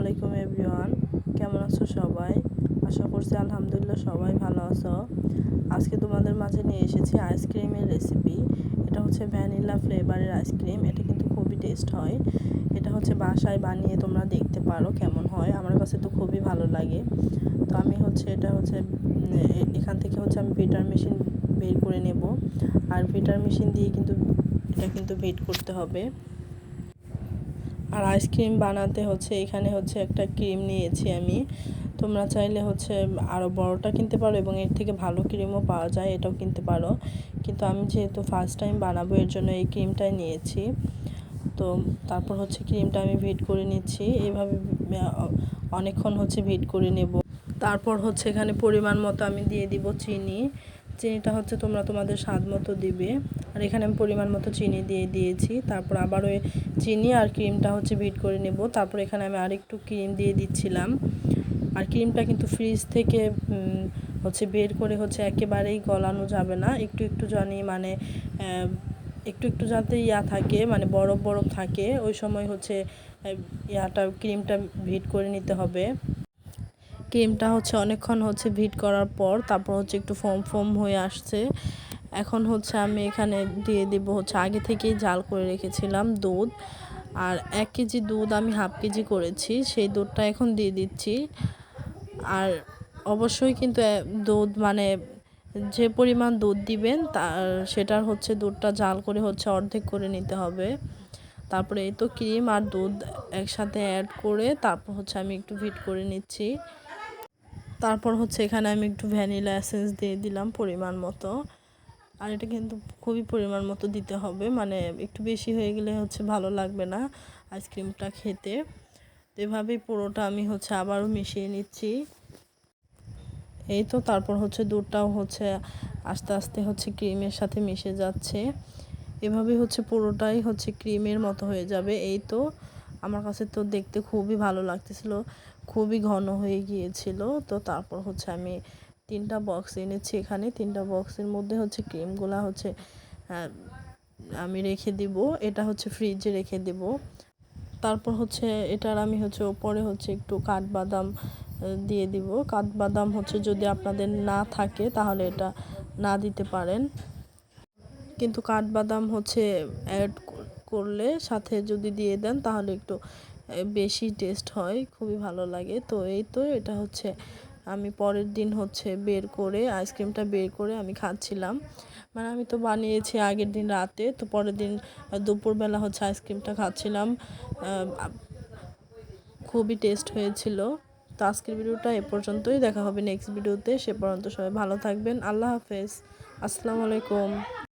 আলাইকুম এভরিওয়ান। কেমন আছো সবাই? আশা করছি আলহামদুলিল্লাহ সবাই ভালো আছো। আজকে তোমাদের মাঝে নিয়ে এসেছি আইসক্রিমের রেসিপি এটা হচ্ছে ভ্যানিলা ফ্লেভারের আইসক্রিম এটা কিন্তু খুবই টেস্ট হয়। এটা হচ্ছে বাসায় বানিয়ে তোমরা দেখতে পারো কেমন হয়। আমার কাছে তো খুবই ভালো লাগে। তো আমি হচ্ছে, এটা হচ্ছে এখান থেকে হচ্ছে আমি বিটার মেশিন বের করে নেব। আর বিটার মেশিন দিয়ে কিন্তু, এটা কিন্তু বেট করতে হবে। আর আইসক্রিম বানাতে হচ্ছে, এখানে হচ্ছে একটা ক্রিম নিয়েছি আমি। তোমরা চাইলে হচ্ছে আরও বড়টা কিনতে পারো এবং এর থেকে ভালো ক্রিমও পাওয়া যায়, এটাও কিনতে পারো। কিন্তু আমি যেহেতু ফার্স্ট টাইম বানাবো, এর জন্য এই ক্রিমটাই নিয়েছি। তো তারপর হচ্ছে ক্রিমটা আমি ভিট করে নিচ্ছি এইভাবে অনেকক্ষণ হচ্ছে ভিট করে নেব। তারপর হচ্ছে এখানে পরিমাণ মতো আমি দিয়ে দিব চিনি। চিনিটা হচ্ছে তোমরা তোমাদের স্বাদ মতো দিবে। আর এখানে আমি পরিমাণ মতো চিনি দিয়ে দিয়েছি। তারপর আবার ওই চিনি আর ক্রিমটা হচ্ছে ভিট করে নেব। তারপর এখানে আমি আরেকটু ক্রিম দিয়ে দিচ্ছিলাম। আর ক্রিমটা কিন্তু ফ্রিজ থেকে হচ্ছে বের করে হচ্ছে একেবারেই গলানো যাবে না। একটু একটু জানি মানে একটু একটু যাতে ইয়া থাকে মানে বরফ বরফ থাকে, ওই সময় হচ্ছে ইয়াটা, ক্রিমটা ভিট করে নিতে হবে। ক্রিমটা হচ্ছে অনেকক্ষণ হচ্ছে ভিট করার পর তারপর হচ্ছে একটু ফোম ফোম হয়ে আসছে। এখন হচ্ছে আমি এখানে দিয়ে দিব হচ্ছে আগে থেকেই জাল করে রেখেছিলাম দুধ। আর এক কেজি দুধ আমি হাফ কেজি করেছি, সেই দুধটা এখন দিয়ে দিচ্ছি। আর অবশ্যই কিন্তু দুধ মানে যে পরিমাণ দুধ দিবেন তার, সেটার হচ্ছে দুধটা জাল করে হচ্ছে অর্ধেক করে নিতে হবে। তারপরে এই তো ক্রিম আর দুধ একসাথে অ্যাড করে তারপর হচ্ছে আমি একটু ভিট করে নিচ্ছি। তারপর হচ্ছে এখানে আমি একটু ভ্যানিলা এসেন্স দিয়ে দিলাম পরিমাণ মতো। আর এটা কিন্তু খুবই পরিমাণ মতো দিতে হবে মানে একটু বেশি হয়ে গেলে হচ্ছে ভালো লাগবে না আইসক্রিমটা খেতে। তো এভাবেই পুরোটা আমি হচ্ছে আবারও মিশিয়ে নিচ্ছি। এই তো তারপর হচ্ছে দুধটাও হচ্ছে আস্তে আস্তে হচ্ছে ক্রিমের সাথে মিশে যাচ্ছে। এভাবেই হচ্ছে পুরোটাই হচ্ছে ক্রিমের মতো হয়ে যাবে, এই তো। আমার কাছে তো দেখতে খুবই ভালো লাগতেছিল, খুবই ঘন হয়ে গিয়েছিল। তো তারপর হচ্ছে আমি তিনটা বক্স এনেছি এখানে। তিনটা বক্সের মধ্যে হচ্ছে ক্রিমগুলা হচ্ছে আমি রেখে দিব। এটা হচ্ছে ফ্রিজে রেখে দিব। তারপর হচ্ছে এটার আমি হচ্ছে ওপরে হচ্ছে একটু কাঠবাদাম দিয়ে দিব। কাঠবাদাম হচ্ছে যদি আপনাদের না থাকে তাহলে এটা না দিতে পারেন। কিন্তু কাঠবাদাম হচ্ছে অ্যাড করলে সাথে যদি দিয়ে দেন তাহলে একটু বেশি টেস্ট হয়, খুবই ভালো লাগে। তো এই তো এটা হচ্ছে, আমি পরের দিন হচ্ছে বের করে আইসক্রিমটা বের করে আমি খাচ্ছিলাম। মানে আমি তো বানিয়েছি আগের দিন রাতে, তো পরের দিন দুপুরবেলা হচ্ছে আইসক্রিমটা খাচ্ছিলাম। খুবই টেস্ট হয়েছিল। তো আজকের ভিডিওটা এ পর্যন্তই, দেখা হবে নেক্সট ভিডিওতে সে পর্যন্ত সবাই ভালো থাকবেন। আল্লাহ হাফেজ। আসসালামু আলাইকুম।